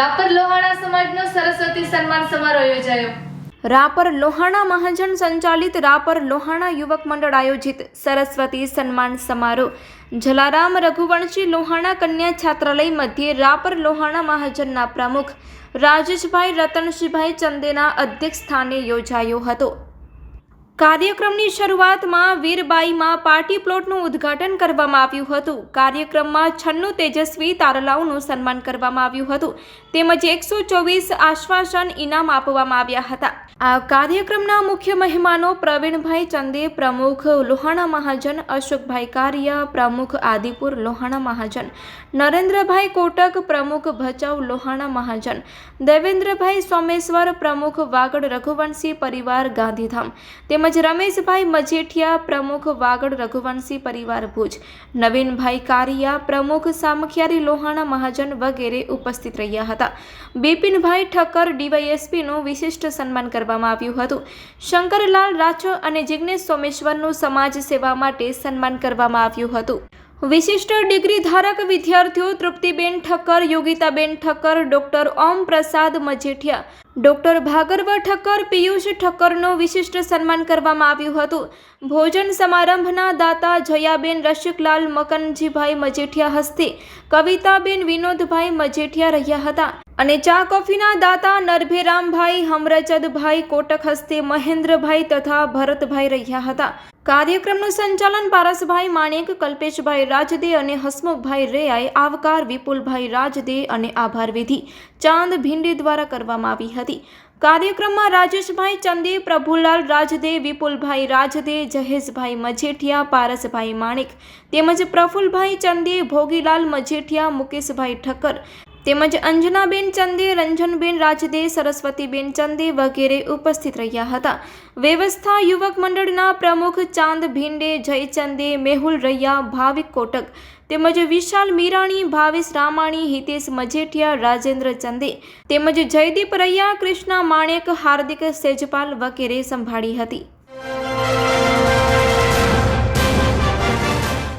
રાપર લોહાણા સમાજનો સરસ્વતી સન્માન સમારોહ યોજાયો. રાપર લોહાણા મહાજન સંચાલિત રાપર લોહાણા યુવક મંડળ આયોજિત સરસ્વતી સન્માન સમારોહ. જલારામ રઘુવંશી લોહાણા કન્યા છાત્રાલય મધ્યે રાપર લોહાણા મહાજનના પ્રમુખ રાજેશભાઈ રતનશીભાઈ ચંદેના અધ્યક્ષ સ્થાને યોજાયો હતો. કાર્યક્રમની શરૂઆતમાં વીરબાઈમાં પાર્ટી પ્લોટનું ઉદ્ઘાટન કરવામાં આવ્યું હતું. કાર્યક્રમમાં છન્નું તેજસ્વી તારલાઓનું સન્માન કરવામાં આવ્યું હતું. તેમજ એકસો ચોવીસ આશ્વાસન ઇનામ આપવામાં આવ્યા હતા. આ કાર્યક્રમના મુખ્ય મહેમાનો પ્રવીણભાઈ ચંદે, પ્રમુખ લોહાણા મહાજન, અશોકભાઈ કારિયા, પ્રમુખ આદિપુર લોહાણા મહાજન, નરેન્દ્રભાઈ કોટક, પ્રમુખ ભચાઉ લોહાણા મહાજન, દેવેન્દ્રભાઈ સોમેશ્વર, પ્રમુખ વાગડ રઘુવંશી પરિવાર ગાંધીધામ, તેમજ રમેશભાઈ મજેઠિયા, પ્રમુખ વાગડ રઘુવંશી પરિવાર ભુજ. નવીનભાઈ કારિયા, પ્રમુખ સામખિયારી લોહાણા મહાજન વગેરે ઉપસ્થિત રહ્યા હતા. બિપિનભાઈ ઠક્કર, ડીવાયએસપીનું વિશિષ્ટ સન્માન કરવામાં આવ્યું હતું. શંકરલાલ રાચો અને જિગ્નેશ સોમેશ્વરનું સમાજ સેવા માટે સન્માન કરવામાં આવ્યું હતું. વિશિષ્ટ ડિગ્રી ધારક વિદ્યાર્થીઓ તૃપ્તિબેન ઠક્કર, યોગિતાબેન ઠક્કર, ડોક્ટર ઓમ પ્રસાદ મજેઠિયા, ડોક્ટર ભાગર્વ ઠક્કર, પિયુષ ઠક્કરનું વિશિષ્ટ સન્માન કરવામાં આવ્યું હતું. ભોજન સમારંભના દાતા જયાબેન રસિકલાલ મકનજીભાઈ મજેઠિયા હસ્તે કવિતાબેન વિનોદભાઈ મજેઠિયા રહ્યા હતા. અને ચા કોફીના દાતા નરભેરામભાઈ હમરચદભાઈ કોટક હસ્તે મહેન્દ્રભાઈ તથા ભરતભાઈ રહ્યા હતા. કાર્યક્રમનું સંચાલન પારસભાઈ માણેક, કલ્પેશભાઈ રાજદે અને હસમુખભાઈ રેયાએ આવકાર વિપુલભાઈ રાજદે અને આભાર વિધિ ચાંદ ભીંડી દ્વારા કરવામાં આવી હતી. કાર્યક્રમમાં રાજેશભાઈ ચંદે, પ્રભુલાલ રાજદે, વિપુલભાઈ રાજદે, જહેશભાઈ મજેઠિયા, પારસભાઈ માણેક તેમજ પ્રફુલભાઈ ચંદે, ભોગીલાલ મજેઠિયા, મુકેશભાઈ ઠક્કર તેમજ અંજનાબેન ચંદે, રંજનબેન રાજદે, સરસ્વતીબેન ચંદે વગેરે ઉપસ્થિત રહ્યા હતા. વ્યવસ્થા યુવક મંડળના પ્રમુખ ચાંદ ભીંડે, જયચંદે, મેહુલ રૈયા, ભાવિક કોટક તેમજ વિશાલ મીરાણી, ભાવેશ રામાણી, હિતેશ મજેઠિયા, રાજેન્દ્ર ચંદે તેમજ જયદીપ રૈયા, કૃષ્ણા માણેક, હાર્દિક સેજપાલ વગેરે સંભાળી હતી.